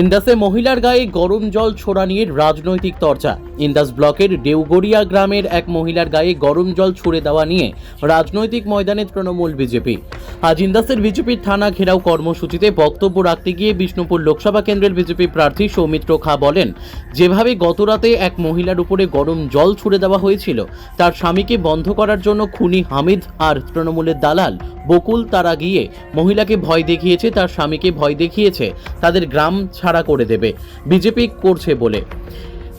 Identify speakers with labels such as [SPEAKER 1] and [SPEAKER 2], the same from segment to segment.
[SPEAKER 1] ইন্দাসে মহিলার গায়ে গরম জল ছোড়া নিয়ে রাজনৈতিক চর্চা ইন্দাস ব্লকের ডেউগড়িয়া গ্রামের এক মহিলার গায়ে গরম জল ছুড়ে দেওয়া নিয়ে রাজনৈতিক ময়দানে তৃণমূল বিজেপি। আজ ইন্দাসের বিজেপির থানা ঘেরাও কর্মসূচিতে বক্তব্য রাখতে গিয়ে বিষ্ণুপুর লোকসভা কেন্দ্রের বিজেপি প্রার্থী সৌমিত্র খা বলেন, যেভাবে গতরাতে এক মহিলার উপরে গরম জল ছুড়ে দেওয়া হয়েছিল, তার স্বামীকে বন্ধ করার জন্য খুনি হামিদ আর তৃণমূলের দালাল বকুল তারা গিয়ে মহিলাকে ভয় দেখিয়েছে, তার স্বামীকে ভয় দেখিয়েছে, তাদের গ্রাম ছাড়া করে দেবে। বিজেপি করছে বলে।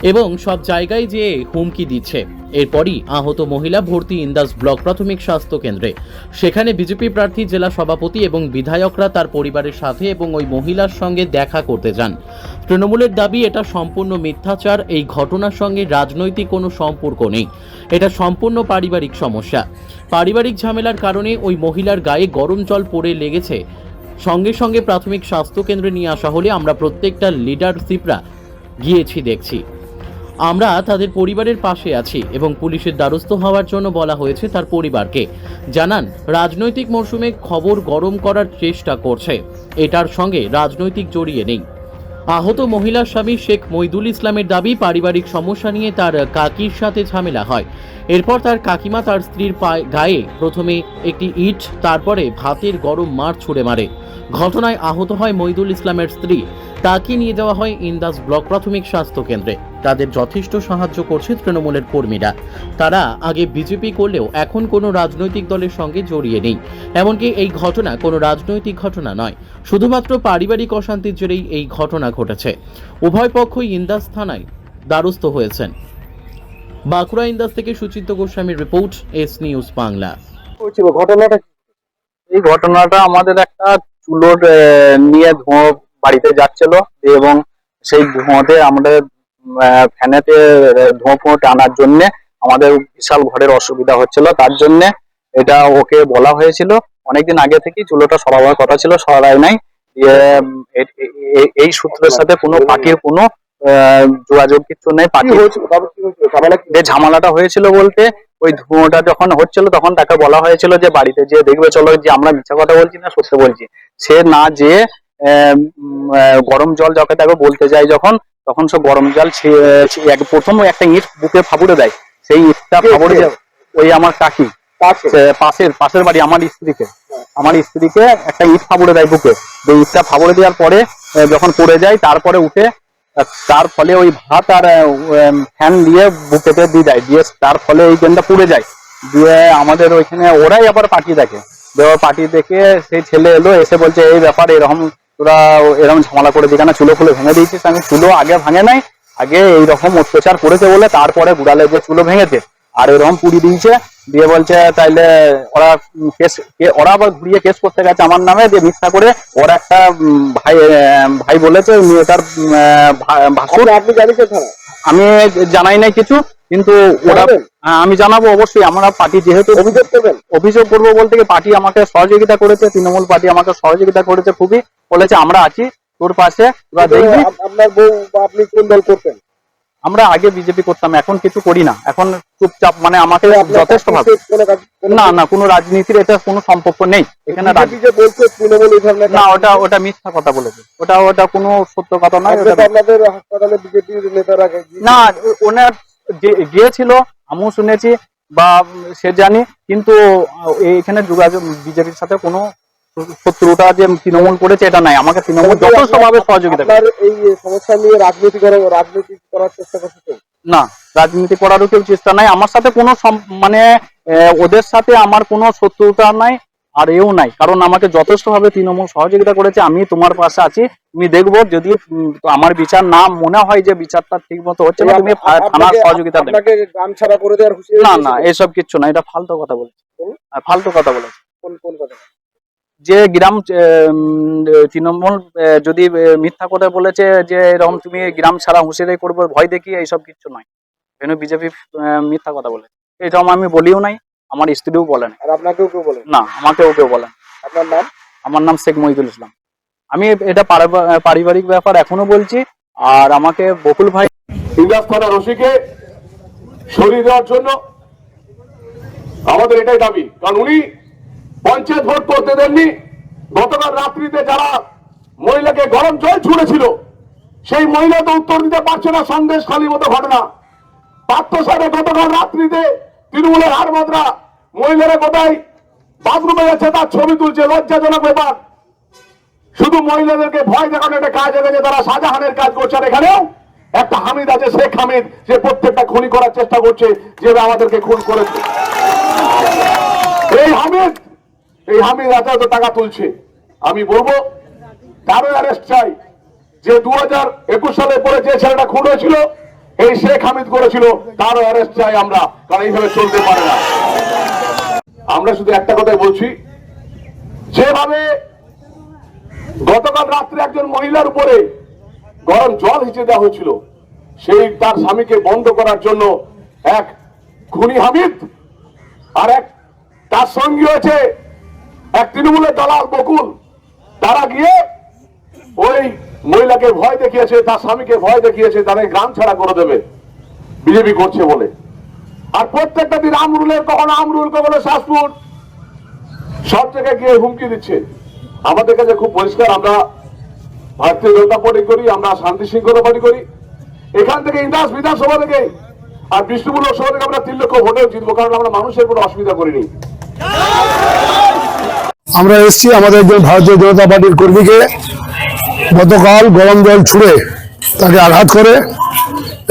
[SPEAKER 1] এবং সব জায়গায় যেয়ে হুমকি দিচ্ছে। এরপরই আহত মহিলা ভর্তি ইন্দাস ব্লক প্রাথমিক স্বাস্থ্য কেন্দ্রে। সেখানে বিজেপি প্রার্থী, জেলা সভাপতি এবং বিধায়করা তার পরিবারের সাথে এবং ওই মহিলার সঙ্গে দেখা করতে যান। তৃণমূলের দাবি, এটা সম্পূর্ণ মিথ্যাচার, এই ঘটনার সঙ্গে রাজনৈতিক কোনো সম্পর্ক নেই। এটা সম্পূর্ণ পারিবারিক সমস্যা। পারিবারিক ঝামেলার কারণে ওই মহিলার গায়ে গরম জল পড়ে লেগেছে। সঙ্গে সঙ্গে প্রাথমিক স্বাস্থ্য কেন্দ্রে নিয়ে আসা হলে আমরা প্রত্যেকটা লিডারশিপরা গিয়েছি দেখছি। আমরা তাদের পরিবারের পাশে আছি এবং পুলিশের দ্বারস্থ হওয়ার জন্য বলা হয়েছে তার পরিবারকে। জানান, রাজনৈতিক মরশুমে খবর গরম করার চেষ্টা করছে। এটার সঙ্গে রাজনৈতিক জড়িয়ে নেই। আহত মহিলার স্বামী শেখ মইদুল ইসলামের দাবি, পারিবারিক সমস্যা নিয়ে তার কাকির সাথে ঝামেলা হয়। এরপর তার কাকিমা তার স্ত্রীর পায়ে, গায়ে প্রথমে একটি ইট, তারপরে ভাতের গরম মার ছুড়ে মারে। ঘটনায় আহত হয় মইদুল ইসলামের স্ত্রী। তাকে নিয়ে যাওয়া হয় ইন্দাস ব্লক প্রাথমিক স্বাস্থ্য কেন্দ্রে। তাদের যথেষ্ট সাহায্য করছে তৃণমূলের কর্মীরা। তারা আগে বিজেপি করলেও এখন কোনো রাজনৈতিক দলের সঙ্গে জড়িয়ে নেই। এমনকি এই ঘটনা কোনো রাজনৈতিক ঘটনা নয়। শুধুমাত্র পারিবারিক অশান্তির জেরেই এই ঘটনা ঘটেছে। উভয় পক্ষই ইন্দাস থানায় দ্বারস্থ হয়েছেন। বাঁকুড়া ইন্দাস থেকে সুচিন্ত গোস্বামীর রিপোর্ট, এস নিউজ বাংলা।
[SPEAKER 2] ঘটনাটা
[SPEAKER 3] এই ঘটনাটা আমাদের একটা চুলোর নিয়ে ধোঁয়া বাড়িতে যাচ্ছিল এবং সেই ধোঁয়াতে আমাদের ফ্যানেতে ধোঁয়া ফোঁয়া টানার জন্য আমাদের বিশাল ঘরের অসুবিধা হচ্ছিল। তার জন্য এটা ওকে বলা হয়েছিল। অনেকদিন আগে থেকেই চুলোটা সরাবার কথা ছিল সরাই নাই। এই সূত্রের সাথে কোনো পার্টির কোনো যোগাযোগ কিছু নেই। যে ঝামেলাটা হয়েছিল বলতে ওই ধুঁয়োটা যখন হচ্ছিল তখন তাকে বলা হয়েছিল যে বাড়িতে যে দেখবে চলো যে আমরা মিথ্যা কথা বলছি না সত্য বলছি। সে না যে গরম জল যখন তাকে বলতে যায় যখন তখন সব গরম জল প্রথম একটা ইট বুকে ফাবুড়ে দেয়। সেই ইটটা ফাবুড়ে ওই আমার কাকি। পাশের পাশের বাড়ি আমার স্ত্রীকে। আমার স্ত্রীকে একটা ইট ফাবড়ে দেয় বুকে। যে ইটটা ফাবড়ে দেওয়ার পরে যখন পড়ে যায় তারপরে উঠে তার ফলে ওই ভাত আর ফ্যান দিয়ে বুকেতে দিয়ে দেয়। দিয়ে তার ফলে এই গেমটা পুড়ে যায়। দিয়ে আমাদের ওইখানে ওরাই আবার পাঠিয়ে দেখে। দেওয়ার পাঠিয়ে দেখে সেই ছেলে এলো এসে বলছে এই ব্যাপার এরকম তোরা এরকম ঝামেলা করে দিকে না চুলো ফুলো ভেঙে দিয়েছিস আমি চুলো আগে ভাঙে নাই আগে এইরকম অত্যাচার করেছে বলে তারপরে গুড়ালে যে চুলো ভেঙেছে। আর এরকম পুড়ি দিয়েছে দিয়ে বলছে তাইলে ওরা কেস ওরা আবার ঘুরিয়ে কেস করতে গেছে আমার নামে দিয়ে মিথ্যা করে ওর একটা ভাই ভাই বলেছে ভা- ভাসুর।
[SPEAKER 2] আপনি থানা
[SPEAKER 3] আমি জানাই নাই কিছু কিন্তু ওরা হ্যাঁ, আমি জানাব অবশ্যই। আমরা পার্টি যেহেতু
[SPEAKER 2] অভিযোগ করবেন?
[SPEAKER 3] অভিযোগ করব বলতে কি পার্টি আমাকে সহযোগিতা করেছে তৃণমূল পার্টি আমাকে সহযোগিতা করেছে খুবই বলেছে আমরা আছি তোর পাশে দেখবি।
[SPEAKER 2] আপনার বউ আপনি কোন দল করতেন?
[SPEAKER 3] আমরা আগে বিজেপি করতাম এখন কিছু করি না। এখন চুপচাপ মানে আমাকে যথেষ্ট ভাবে না না কোনো রাজনীতির এটা কোনো সম্পর্ক নেই। এখানে না ওটা ওটা মিথ্যা কথা বলেছে। ওটা ওটা কোনো সত্য কথা নয়
[SPEAKER 2] আপনাদের হাসপাতালে বিজেপির নেতারা
[SPEAKER 3] না ওনার গিয়েছিল আমিও শুনেছি বা সে জানি কিন্তু এখানে যোগাযোগ বিজেপির সাথে কোনো শত্রুতা যে তৃণমূল করেছে এটা নাই। আমাকে তৃণমূল যথেষ্ট ভাবে সহযোগিতা করে।
[SPEAKER 2] এই সমস্যা নিয়ে রাজনীতি করার রাজনীতি করার চেষ্টা করছে
[SPEAKER 3] না রাজনীতি করারও কেউ চেষ্টা নাই। আমার সাথে কোনো মানে ওদের সাথে আমার কোনো শত্রুতা নাই। আর এও নাই। কারণ আমাকে যথেষ্ট ভাবে তৃণমূল সহযোগিতা করেছে আমি তোমার পাশে আছি তুমি দেখব যদি আমার বিচার না মনে হয় যে বিচারটা ঠিক মতো হচ্ছে না তুমি থানার সহযোগিতা দেবে।
[SPEAKER 2] গ্রাম ছাড়া করে দেওয়ার
[SPEAKER 3] না না এসব কিচ্ছু না এটা ফালতু কথা বলেছে। ফালতু কথা বলেছে।
[SPEAKER 2] কোন কোন কথা?
[SPEAKER 3] যে গ্রাম তৃণমূল যদি মিথ্যা কথা বলেছে যে এরকম তুমি গ্রাম ছাড়া হুঁশিয়ারি করব ভয় দেখিয়ে এইসব কিচ্ছু নয়। কেন বিজেপি মিথ্যা কথা বলে এরকম আমি বলিও নাই। আমার স্ত্রীও বলে না
[SPEAKER 2] আর আপনাকেও কেউ বলেন?
[SPEAKER 3] না আমাকেও কেউ বলেন।
[SPEAKER 2] আপনার নাম?
[SPEAKER 3] আমার নাম শেখ মহিদুল ইসলাম। আমি এটা পারিবারিক ব্যাপার এখনও বলছি আর আমাকে বকুল ভাই
[SPEAKER 4] ইন্দাস থানা রশিকে সরিয়ে দেওয়ার জন্য আমাদের এটাই দাবি। কারণ উনি পঞ্চায়েত ভোট করতে দেননি। গতকাল রাত্রিতে যারা মহিলাকে গরম জল ছুড়েছিল সেই মহিলা তো উত্তর দিতে পারছে না সন্দেশ খালি মতো ঘটনা। পার্থ সাহেব গতকাল রাত্রিতে তৃণমূলের হার মাত্রা মহিলারা কোথায়? বাথরুমে যাচ্ছে তার ছবি তুলছে, লজ্জাজনক ব্যাপার। শুধু মহিলাদেরকে ভয় দেখানো একটা কাজ হয়ে তারা শাহজাহানের কাজ করছে। আর এখানেও একটা হামিদ আছে, শেখ হামিদ, যে প্রত্যেকটা খুনি করার চেষ্টা করছে, যে আমাদেরকে খুন করেছে। এই হামিদ এই হামিদ এত টাকা তুলছে। আমি বলব তারও অ্যারেস্ট চাই। যে দু হাজার একুশ সালে পরে যে ছেলেটা খুন হয়েছিল, এই শেখ হামিদ করেছিল, তারও অ্যারেস্ট চাই আমরা, কারণ এইভাবে চলতে পারে না। আমরা শুধু একটা কথাই বলছি, যেভাবে গতকাল রাত্রে একজন মহিলার উপরে গরম জল হিচে দেওয়া হয়েছিল, সেই তার স্বামীকে বন্ধ করার জন্য এক খুনি হামিদ আর এক তার সঙ্গী হয়েছে এক তৃণমূলের দালাল বকুল। তারা গিয়ে ওই মহিলাকে ভয় দেখিয়েছে, তার স্বামীকে ভয় দেখিয়েছে তারা গ্রাম ছাড়া করে দেবে, বিজেপি করছে বলে। আর প্রত্যেকটা দিন আমরুলের কখনো আমরুল, কখনো শাসপুর সব জায়গায় গিয়ে হুমকি দিচ্ছে। আমাদের কাছে খুব পরিষ্কার, আমরা ভারতীয় জনতা পার্টি করি, আমরা শান্তি শৃঙ্খলা পার্টি করি। এখান থেকে ইন্দাস বিধানসভা থেকে আর বিষ্ণুপুর লোকসভা থেকে আমরা তিন লক্ষ ভোটে জিতবো, কারণ আমরা মানুষের কোনো অসুবিধা করিনি।
[SPEAKER 5] আমরা এসেছি আমাদের একজন ভারতীয় জনতা পার্টির কর্মীকে। গতকাল গরম জল ছুঁড়ে তাকে আঘাত করে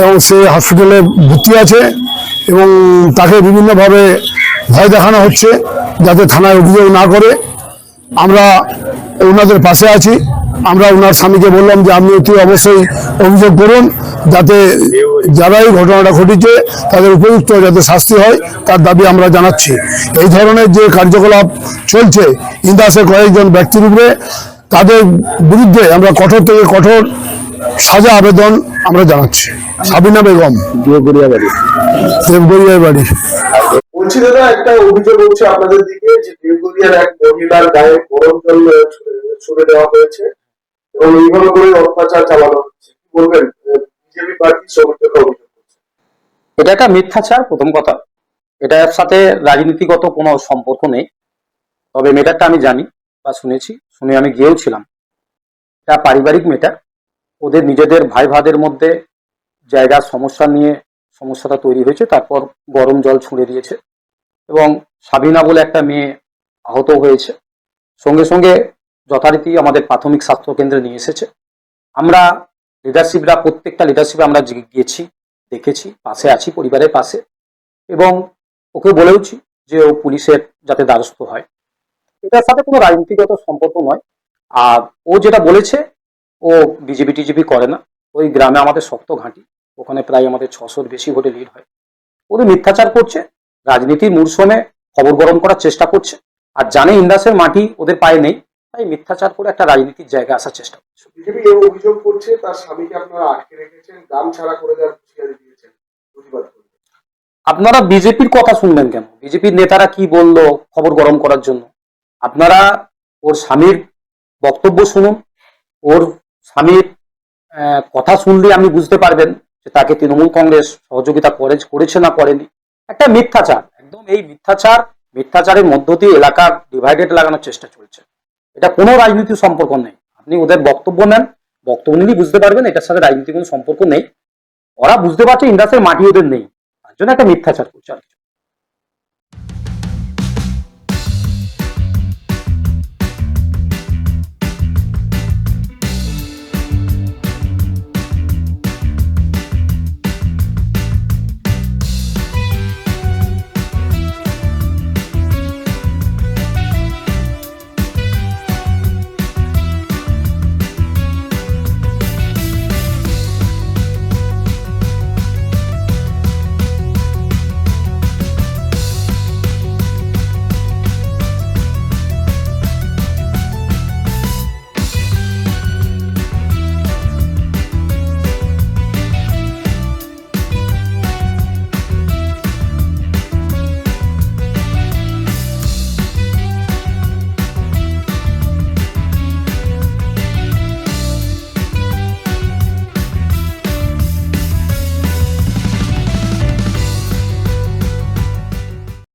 [SPEAKER 5] এবং সে হসপিটালে ভর্তি আছে। এবং তাকে বিভিন্নভাবে ভয় দেখানো হচ্ছে যাতে থানায় অভিযোগ না করে। আমরা ওনাদের পাশে আছি। আমরা ওনার স্বামীকে বললাম যে আপনি অতি অবশ্যই অভিযোগ করুন যাতে যারাই ঘটনাটা ঘটেছে তাদের উপযুক্ত যাতে শাস্তি হয়, তার দাবি আমরা জানাচ্ছি। এই ধরনের যে কার্যকলাপ চলছে ইন্দাসের কয়েকজন ব্যক্তির উপরে তাদের বিরুদ্ধে আমরা কঠোর থেকে কঠোর সাজা আবেদন আমরা জানাচ্ছি। সাবিনা বেগম।
[SPEAKER 6] দেবগড়িয়া বাড়ি।
[SPEAKER 5] বাড়ি
[SPEAKER 2] বলছি দাদা একটা অভিযোগ হচ্ছে আপনাদের দিকে যে দেবগড়িয়ার এক মহিলার গায়ে গরম জল ছুড়ে- দেওয়া হয়েছে এবং এইভাবে করে অত্যাচার চালানো হচ্ছে। কি বলবেন? বিজেপি শ্রমিকদের অভিযোগ
[SPEAKER 6] এটা একটা মিথ্যাচার প্রথম কথা। এটার সাথে রাজনীতিগত কোনো সম্পর্ক নেই। তবে মেটারটা আমি জানি বা শুনেছি শুনে আমি গিয়েও ছিলাম। এটা পারিবারিক মেটার ওদের নিজেদের ভাই ভাদের মধ্যে জায়গার সমস্যা নিয়ে সমস্যাটা তৈরি হয়েছে, তারপর গরম জল ছুঁড়ে দিয়েছে এবং সাবিনা বলে একটা মেয়ে আহত হয়েছে। সঙ্গে সঙ্গে যথারীতি আমাদের প্রাথমিক স্বাস্থ্য কেন্দ্রে নিয়ে এসেছে। আমরা লিডারশিপরা প্রত্যেকটা লিডারশিপে আমরা গিয়েছি, দেখেছি, পাশে আছি, পরিবারের পাশে এবং ওকে বলেওছি যে ও পুলিশের যাতে দ্বারস্থ হয়। এটার সাথে কোনো রাজনীতিগত সম্পর্ক নয়। আর ও যেটা বলেছে ও বিজেপি টিজেপি করে না। ওই গ্রামে আমাদের শক্ত ঘাঁটি। ওখানে প্রায় আমাদের ছশোর বেশি ভোটে লিড হয়। ওদের মিথ্যাচার করছে রাজনীতির মূর্ষণে খবর গরম করার চেষ্টা করছে। আর জানে ইন্দাসের মাটি ওদের পায়ে নেই তাই মিথ্যাচার করে একটা রাজনীতির জায়গায় আসার চেষ্টা করছে।
[SPEAKER 2] বিজেপি এই অভিযোগ করছে তার স্বামীকে আপনারা আটকে রেখেছেন গ্রাম ছাড়া করে দেওয়ার হুঁশিয়ারি দিয়েছেন। প্রতিবাদ
[SPEAKER 6] আপনারা বিজেপির কথা শুনবেন কেন? বিজেপির নেতারা কি বলল খবর গরম করার জন্য? আপনারা ওর স্বামীর বক্তব্য শুনুন ওর স্বামীর কথা শুনলে আপনি বুঝতে পারবেন যে তাকে তৃণমূল কংগ্রেস সহযোগিতা করে, করেছে না করেনি। একটা মিথ্যাচার, একদম এই মিথ্যাচার, মিথ্যাচারের মধ্য দিয়ে এলাকার ডিভাইডেড লাগানোর চেষ্টা চলছে। এটা কোনো রাজনীতির সম্পর্ক নেই। আপনি ওদের বক্তব্য নেন, বক্তব্য নিলেই বুঝতে পারবেন এটার সাথে রাজনীতির কোনো সম্পর্ক নেই। ওরা বুঝতে পারছে ইন্দাসের মাটি ওদের নেই। তার জন্য একটা মিথ্যাচার করছে আর কিছু।